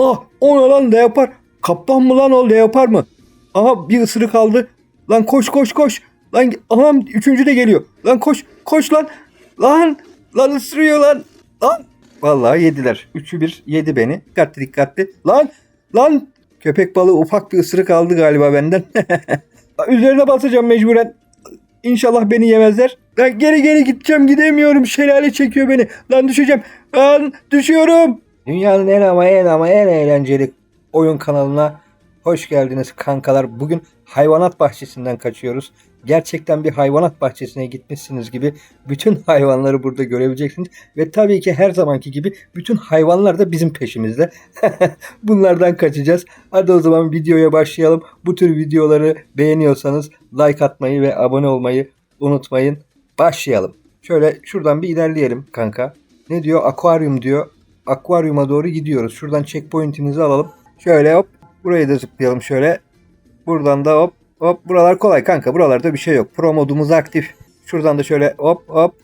Ah o lan leopar. Kaplan mı lan o leopar mı? Aha bir ısırık aldı. Lan koş koş koş. Lan anam üçüncü de geliyor. Lan koş koş lan. Lan lan ısırıyor lan. Lan. Vallahi yediler. Üçü bir yedi beni. Dikkatli dikkatli. Lan lan. Köpek balığı ufak bir ısırık aldı galiba benden. Üzerine basacağım mecburen. İnşallah beni yemezler. Lan geri geri gideceğim gidemiyorum. Şelale çekiyor beni. Lan düşeceğim. Lan düşüyorum. Dünyanın en ama en ama en eğlenceli oyun kanalına hoş geldiniz kankalar. Bugün hayvanat bahçesinden kaçıyoruz. Gerçekten bir hayvanat bahçesine gitmişsiniz gibi bütün hayvanları burada görebileceksiniz. Ve tabii ki her zamanki gibi bütün hayvanlar da bizim peşimizde. Bunlardan kaçacağız. Hadi o zaman videoya başlayalım. Bu tür videoları beğeniyorsanız like atmayı ve abone olmayı unutmayın. Başlayalım. Şöyle şuradan bir ilerleyelim kanka. Ne diyor? Akvaryum diyor. Akvaryuma doğru gidiyoruz. Şuradan checkpoint'imizi alalım. Şöyle hop. Burayı da zıplayalım şöyle. Buradan da hop hop. Buralar kolay kanka. Buralarda bir şey yok. Pro modumuz aktif. Şuradan da şöyle hop hop.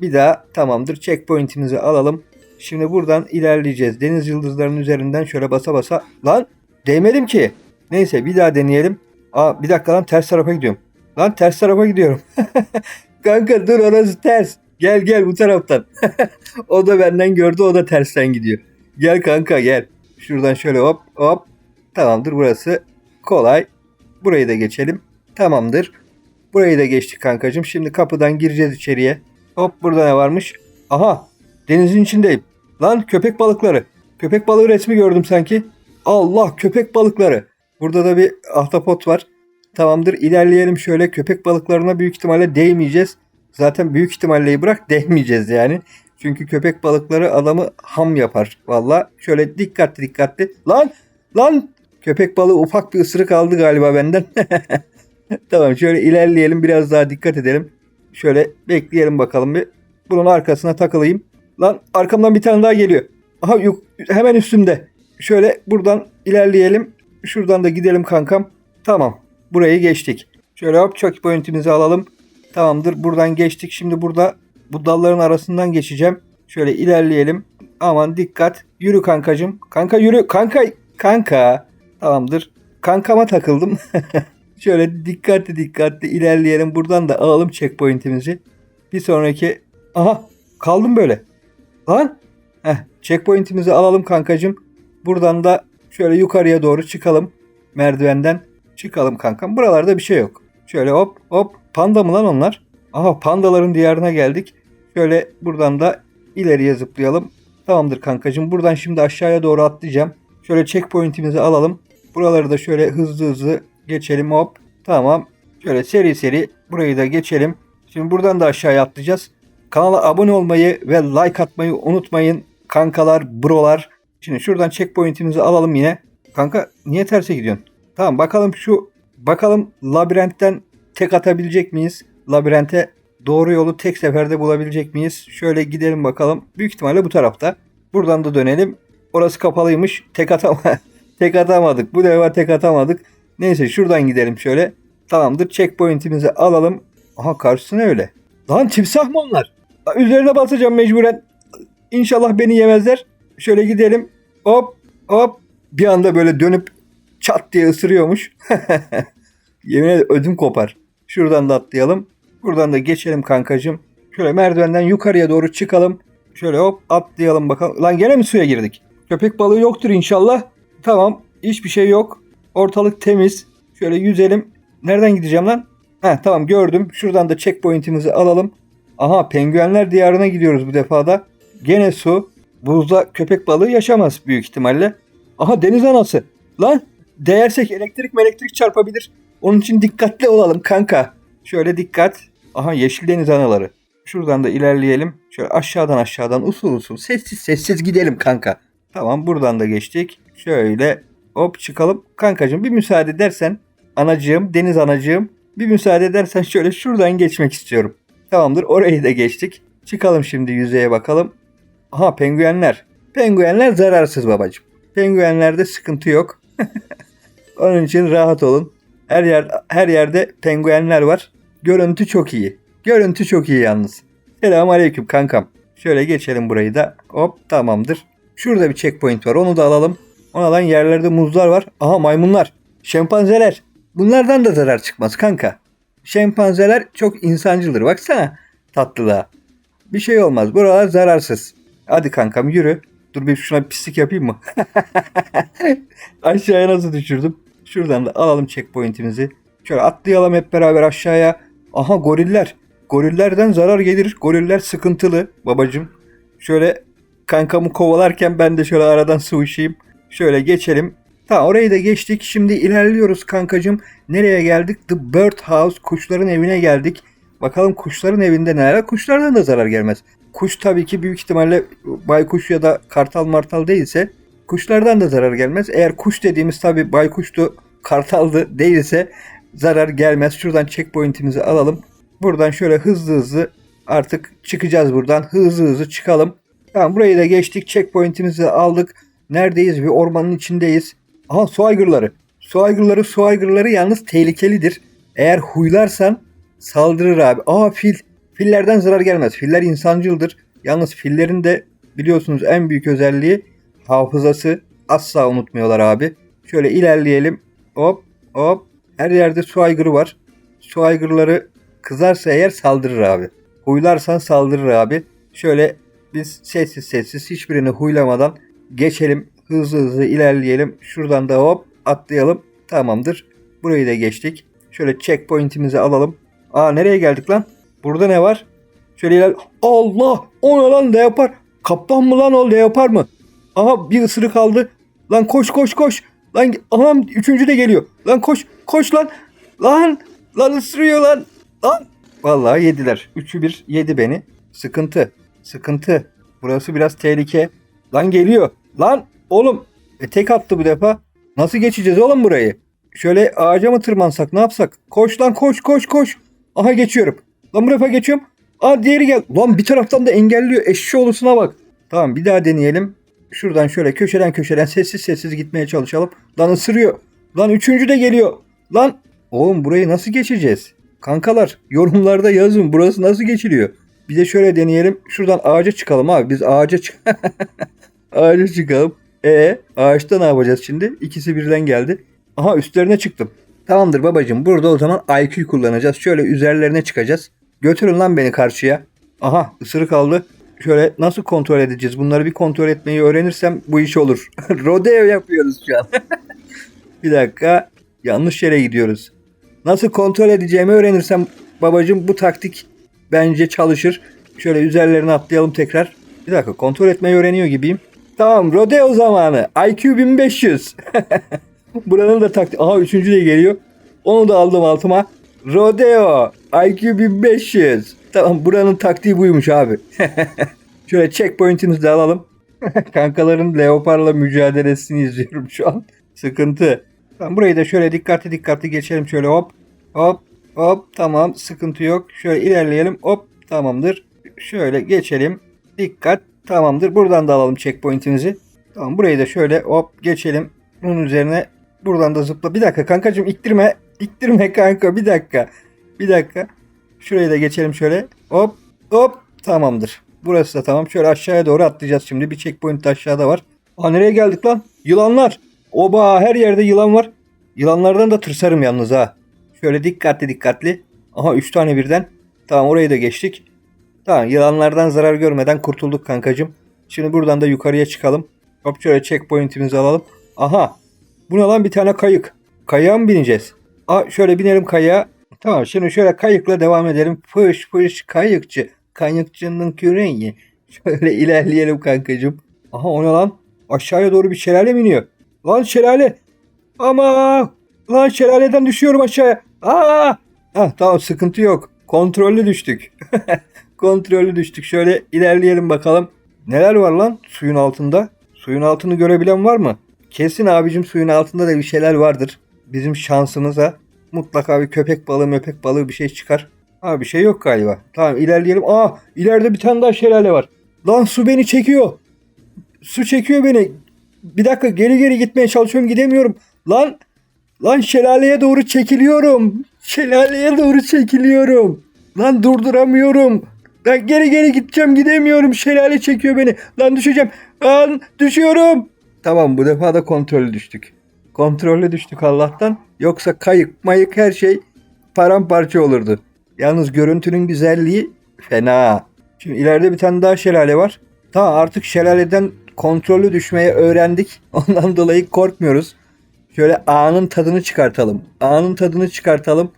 Bir daha tamamdır. Checkpoint'imizi alalım. Şimdi buradan ilerleyeceğiz. Deniz yıldızlarının üzerinden şöyle basa basa. Lan değmedim ki. Neyse bir daha deneyelim. Aa bir dakika lan ters tarafa gidiyorum. Lan ters tarafa gidiyorum. kanka dur orası ters. Gel gel bu taraftan. o da benden gördü o da tersten gidiyor. Gel kanka gel. Şuradan şöyle hop hop. Tamamdır burası kolay. Burayı da geçelim. Tamamdır. Burayı da geçtik kankacığım. Şimdi kapıdan gireceğiz içeriye. Hop burada ne varmış? Aha denizin içindeyim. Lan köpek balıkları. Köpek balığı resmi gördüm sanki. Allah köpek balıkları. Burada da bir ahtapot var. Tamamdır ilerleyelim şöyle köpek balıklarına büyük ihtimalle değmeyeceğiz. Zaten büyük ihtimalleyi bırak değmeyeceğiz yani. Çünkü köpek balıkları adamı ham yapar. Valla şöyle dikkatli dikkatli. Lan lan köpek balığı ufak bir ısırık aldı galiba benden. tamam şöyle ilerleyelim biraz daha dikkat edelim. Şöyle bekleyelim bakalım bir. Bunun arkasına takılayım. Lan arkamdan bir tane daha geliyor. Aha yok hemen üstümde. Şöyle buradan ilerleyelim. Şuradan da gidelim kankam. Tamam. Burayı geçtik. Şöyle hop checkpoint'imizi alalım. Tamamdır. Buradan geçtik. Şimdi burada bu dalların arasından geçeceğim. Şöyle ilerleyelim. Aman dikkat. Yürü kankacım. Kanka yürü. Kanka. Kanka. Tamamdır. Kankama takıldım. Şöyle dikkatli dikkatli ilerleyelim. Buradan da alalım checkpoint'imizi. Bir sonraki... Aha kaldım böyle. Lan. Heh, checkpoint'imizi alalım kankacım. Buradan da şöyle yukarıya doğru çıkalım. Merdivenden çıkalım kankam. Buralarda bir şey yok. Şöyle hop hop. Panda mı lan onlar? Aha pandaların diyarına geldik. Şöyle buradan da ileriye zıplayalım. Tamamdır kankacığım. Buradan şimdi aşağıya doğru atlayacağım. Şöyle checkpoint'imizi alalım. Buraları da şöyle hızlı hızlı geçelim hop. Tamam. Şöyle seri seri burayı da geçelim. Şimdi buradan da aşağıya atlayacağız. Kanala abone olmayı ve like atmayı unutmayın. Kankalar, brolar. Şimdi şuradan checkpoint'imizi alalım yine. Kanka niye terse gidiyorsun? Tamam bakalım şu bakalım labirentten tek atabilecek miyiz? Labirente doğru yolu tek seferde bulabilecek miyiz? Şöyle gidelim bakalım. Büyük ihtimalle bu tarafta. Buradan da dönelim. Orası kapalıymış. Tek atama tek atamadık. Bu defa tek atamadık. Neyse şuradan gidelim şöyle. Tamamdır. Checkpoint'imizi alalım. Aha karşısına öyle. Lan timsah mı onlar? Üzerine basacağım mecburen. İnşallah beni yemezler. Şöyle gidelim. Hop hop. Bir anda böyle dönüp çat diye ısırıyormuş. Yemin ederim ödüm kopar. Şuradan da atlayalım. Buradan da geçelim kankacığım. Şöyle merdivenden yukarıya doğru çıkalım. Şöyle hop atlayalım bakalım. Lan gene mi suya girdik? Köpek balığı yoktur inşallah. Tamam. Hiçbir şey yok. Ortalık temiz. Şöyle yüzelim. Nereden gideceğim lan? Ha tamam gördüm. Şuradan da checkpoint'imizi alalım. Aha penguenler diyarına gidiyoruz bu defada. Gene su. Buzda köpek balığı yaşamaz büyük ihtimalle. Aha deniz anası. Lan değersek elektrik elektrik çarpabilir. Onun için dikkatli olalım kanka. Şöyle dikkat. Aha yeşil deniz anaları. Şuradan da ilerleyelim. Şöyle aşağıdan aşağıdan usul usul sessiz sessiz gidelim kanka. Tamam buradan da geçtik. Şöyle hop çıkalım. Kankacığım bir müsaade edersen anacığım deniz anacığım bir müsaade edersen şöyle şuradan geçmek istiyorum. Tamamdır orayı da geçtik. Çıkalım şimdi yüzeye bakalım. Aha penguenler. Penguenler zararsız babacığım. Penguenlerde sıkıntı yok. Onun için rahat olun. Her yer her yerde penguenler var. Görüntü çok iyi. Görüntü çok iyi yalnız. Selamun aleyküm kankam. Şöyle geçelim burayı da. Hop tamamdır. Şurada bir checkpoint var. Onu da alalım. Ona lan yerlerde muzlar var. Aha maymunlar. Şempanzeler. Bunlardan da zarar çıkmaz kanka. Şempanzeler çok insancıldır. Baksana tatlılığa. Bir şey olmaz. Buralar zararsız. Hadi kankam yürü. Dur bir şuna pislik yapayım mı? Aşağıya nasıl düşürdüm? Şuradan da alalım checkpoint'imizi. Şöyle atlayalım hep beraber aşağıya. Aha goriller. Gorillerden zarar gelir. Goriller sıkıntılı babacım. Şöyle kankamı kovalarken ben de şöyle aradan sıvışayım. Şöyle geçelim. Tamam orayı da geçtik. Şimdi ilerliyoruz kankacım. Nereye geldik? The Bird House. Kuşların evine geldik. Bakalım kuşların evinde neler? Kuşlardan da zarar gelmez. Kuş tabii ki büyük ihtimalle baykuş ya da kartal martal değilse kuşlardan da zarar gelmez. Eğer kuş dediğimiz tabii baykuştu, kartaldı değilse zarar gelmez. Şuradan checkpoint'imizi alalım. Buradan şöyle hızlı hızlı artık çıkacağız buradan. Hızlı hızlı çıkalım. Tamam burayı da geçtik. Checkpoint'imizi aldık. Neredeyiz? Bir ormanın içindeyiz. Aha su aygırları. Su aygırları, su aygırları yalnız tehlikelidir. Eğer huylarsan saldırır abi. Aa fil. Fillerden zarar gelmez. Filler insancıldır. Yalnız fillerin de biliyorsunuz en büyük özelliği hafızası. Asla unutmuyorlar abi. Şöyle ilerleyelim. Hop hop. Her yerde su aygırı var. Su aygırları kızarsa eğer saldırır abi. Huylarsan saldırır abi. Şöyle biz sessiz sessiz hiçbirini huylamadan geçelim. Hızlı hızlı ilerleyelim. Şuradan da hop atlayalım. Tamamdır. Burayı da geçtik. Şöyle checkpoint'imizi alalım. Aa nereye geldik lan? Burada ne var? Şöyle iler... Allah! O ne lan leopar? Kaplan mı lan o leopar mı? Aha bir ısırık aldı. Lan koş koş koş. Lan anam üçüncü de geliyor. Lan koş koş lan. Lan lan ısırıyor lan. Lan. Vallahi yediler. Üçü bir yedi beni. Sıkıntı. Sıkıntı. Burası biraz tehlike. Lan geliyor. Lan oğlum. E, tek attı bu defa. Nasıl geçeceğiz oğlum burayı? Şöyle ağaca mı tırmansak ne yapsak? Koş lan koş koş koş. Aha geçiyorum. Lan bu defa geçiyorum. Aa diğeri gel. Lan bir taraftan da engelliyor. Eşşi olusuna bak. Tamam bir daha deneyelim. Şuradan şöyle köşeden köşeden sessiz sessiz gitmeye çalışalım. Lan ısırıyor. Lan üçüncü de geliyor. Lan oğlum burayı nasıl geçeceğiz? Kankalar yorumlarda yazın burası nasıl geçiliyor? Bir de şöyle deneyelim. Şuradan ağaca çıkalım abi. Biz ağaca çık ağaca çıkalım. E ağaçta ne yapacağız şimdi? İkisi birden geldi. Aha üstlerine çıktım. Tamamdır babacığım. Burada o zaman IQ kullanacağız. Şöyle üzerlerine çıkacağız. Götürün lan beni karşıya. Aha ısırık aldı. Şöyle nasıl kontrol edeceğiz? Bunları bir kontrol etmeyi öğrenirsem bu iş olur. Rodeo yapıyoruz şu an. bir dakika. Yanlış yere gidiyoruz. Nasıl kontrol edeceğimi öğrenirsem babacığım bu taktik bence çalışır. Şöyle üzerlerine atlayalım tekrar. Bir dakika kontrol etmeyi öğreniyor gibiyim. Tamam rodeo zamanı. IQ 1500. Buranın da taktik. Aha üçüncü de geliyor. Onu da aldım altıma. Rodeo. IQ 1500. Tamam buranın taktiği buymuş abi. Şöyle checkpoint'imizi de alalım. Kankaların leoparla mücadelesini izliyorum şu an. Sıkıntı. Tamam burayı da şöyle dikkatli dikkatli geçelim. Şöyle hop hop hop tamam sıkıntı yok. Şöyle ilerleyelim hop tamamdır. Şöyle geçelim. Dikkat tamamdır. Buradan da alalım checkpoint'imizi. Tamam burayı da şöyle hop geçelim. Bunun üzerine buradan da zıpla. Bir dakika kankacığım iktirme. İktirme kanka bir dakika. Bir dakika. Şurayı da geçelim şöyle. Hop hop tamamdır. Burası da tamam. Şöyle aşağıya doğru atlayacağız şimdi. Bir checkpoint aşağıda var. Aa nereye geldik lan? Yılanlar. Oba her yerde yılan var. Yılanlardan da tırsarım yalnız ha. Şöyle dikkatli dikkatli. Aha 3 tane birden. Tamam orayı da geçtik. Tamam yılanlardan zarar görmeden kurtulduk kankacım. Şimdi buradan da yukarıya çıkalım. Hop şöyle checkpoint'imizi alalım. Aha. Bu ne lan bir tane kayık. Kayığa mı bineceğiz? Aa şöyle binelim kayığa. Tamam şimdi şöyle kayıkla devam edelim. Fış fış kayıkçı. Kayıkçının küreği. Şöyle ilerleyelim kankacım. Aha o ne lan? Aşağıya doğru bir şelale mi iniyor? Lan şelale. Ama lan şelaleden düşüyorum aşağıya. Aa! Ah tamam sıkıntı yok. Kontrollü düştük. Kontrollü düştük. Şöyle ilerleyelim bakalım. Neler var lan suyun altında? Suyun altını görebilen var mı? Kesin abicim suyun altında da bir şeyler vardır. Bizim şansımıza mutlaka bir köpek balığı möpek balığı bir şey çıkar. Ha bir şey yok galiba. Tamam ilerleyelim. Aa ileride bir tane daha şelale var. Lan su beni çekiyor. Su çekiyor beni. Bir dakika geri geri gitmeye çalışıyorum gidemiyorum. Lan lan şelaleye doğru çekiliyorum. Şelaleye doğru çekiliyorum. Lan durduramıyorum. Lan geri geri gideceğim gidemiyorum. Şelale çekiyor beni. Lan düşeceğim. Lan düşüyorum. Tamam bu defa da kontrollü düştük. Kontrollü düştük Allah'tan. Yoksa kayık mayık her şey paramparça olurdu. Yalnız görüntünün güzelliği fena. Şimdi ileride bir tane daha şelale var. Tamam artık şelaleden kontrollü düşmeye öğrendik. Ondan dolayı korkmuyoruz. Şöyle anın tadını çıkartalım. Anın tadını çıkartalım.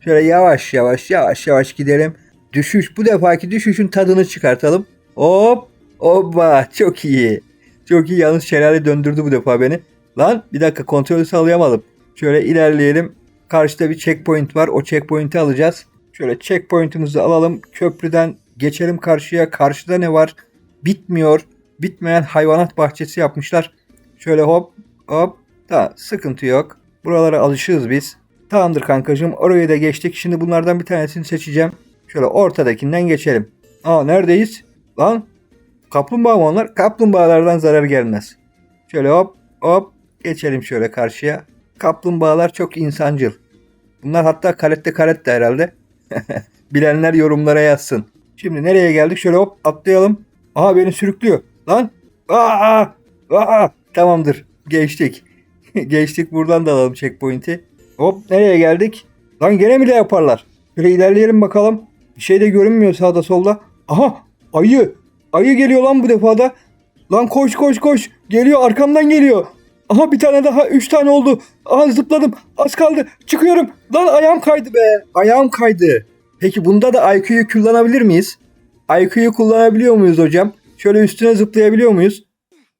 Şöyle yavaş yavaş yavaş yavaş gidelim. Düşüş bu defaki düşüşün tadını çıkartalım. Hop hoppa çok iyi. Çok iyi yalnız şelale döndürdü bu defa beni. Lan bir dakika kontrolü sağlayamadım. Şöyle ilerleyelim. Karşıda bir checkpoint var. O checkpoint'i alacağız. Şöyle checkpoint'imizi alalım. Köprüden geçelim karşıya. Karşıda ne var? Bitmiyor. Bitmeyen hayvanat bahçesi yapmışlar. Şöyle hop hop. Tamam sıkıntı yok. Buralara alışığız biz. Tamamdır kankacığım. Orayı da geçtik. Şimdi bunlardan bir tanesini seçeceğim. Şöyle ortadakinden geçelim. Aa neredeyiz? Lan kaplumbağa mı onlar? Kaplumbağalardan zarar gelmez. Şöyle hop hop geçelim şöyle karşıya. Kaplumbağalar çok insancıl. Bunlar hatta karette karette herhalde. Bilenler yorumlara yazsın. Şimdi nereye geldik? Şöyle hop atlayalım. Aha beni sürüklüyor. Lan. Aa, aa. Tamamdır. Geçtik. Geçtik buradan da alalım checkpoint'i. Hop nereye geldik? Lan gene mi de yaparlar? Şöyle ilerleyelim bakalım. Bir şey de görünmüyor sağda solda. Aha ayı. Ayı geliyor lan bu defada. Lan koş koş koş. Geliyor arkamdan geliyor. Aha bir tane daha. Üç tane oldu. Aha zıpladım. Az kaldı. Çıkıyorum. Lan ayağım kaydı be. Ayağım kaydı. Peki bunda da IQ'yu kullanabilir miyiz? IQ'yu kullanabiliyor muyuz hocam? Şöyle üstüne zıplayabiliyor muyuz?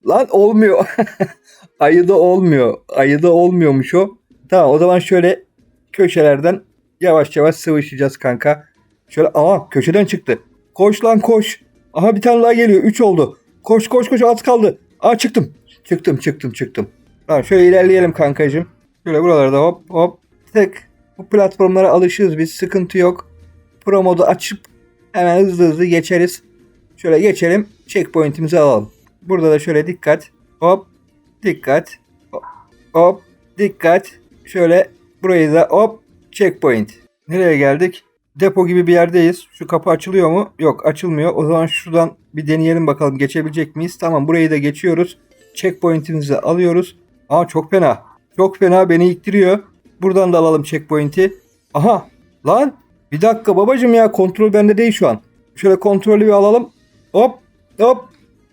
Lan olmuyor. Ayıda olmuyor. Ayıda olmuyormuş o. Tamam o zaman şöyle köşelerden yavaş yavaş sıvışacağız kanka. Şöyle aha köşeden çıktı. Koş lan koş. Aha bir tane daha geliyor. 3 oldu. Koş koş koş az kaldı. Aa çıktım. Çıktım çıktım çıktım. Tamam şöyle ilerleyelim kankacığım. Şöyle buralarda hop hop tık. Bu platformlara alışığız biz. Sıkıntı yok. Pro modu açıp hemen hızlı hızlı geçeriz. Şöyle geçelim. Checkpoint'imizi alalım. Burada da şöyle dikkat. Hop. Dikkat. Hop. Hop. Dikkat. Şöyle burayı da hop. Checkpoint. Nereye geldik? Depo gibi bir yerdeyiz. Şu kapı açılıyor mu? Yok açılmıyor. O zaman şuradan bir deneyelim bakalım geçebilecek miyiz? Tamam burayı da geçiyoruz. Checkpoint'imizi alıyoruz. Aa çok fena. Çok fena beni ittiriyor. Buradan da alalım checkpoint'i. Aha lan bir dakika babacım ya kontrol bende değil şu an. Şöyle kontrolü bir alalım. Hop hop.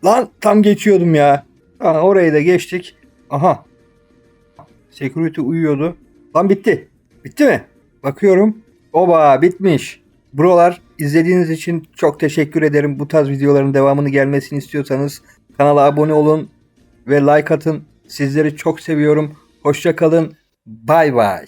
Lan tam geçiyordum ya. Ha, orayı da geçtik. Aha. Security uyuyordu. Lan bitti. Bitti mi? Bakıyorum. Oba bitmiş. Brolar izlediğiniz için çok teşekkür ederim. Bu tarz videoların devamını gelmesini istiyorsanız kanala abone olun ve like atın. Sizleri çok seviyorum. Hoşça kalın. Bay bay.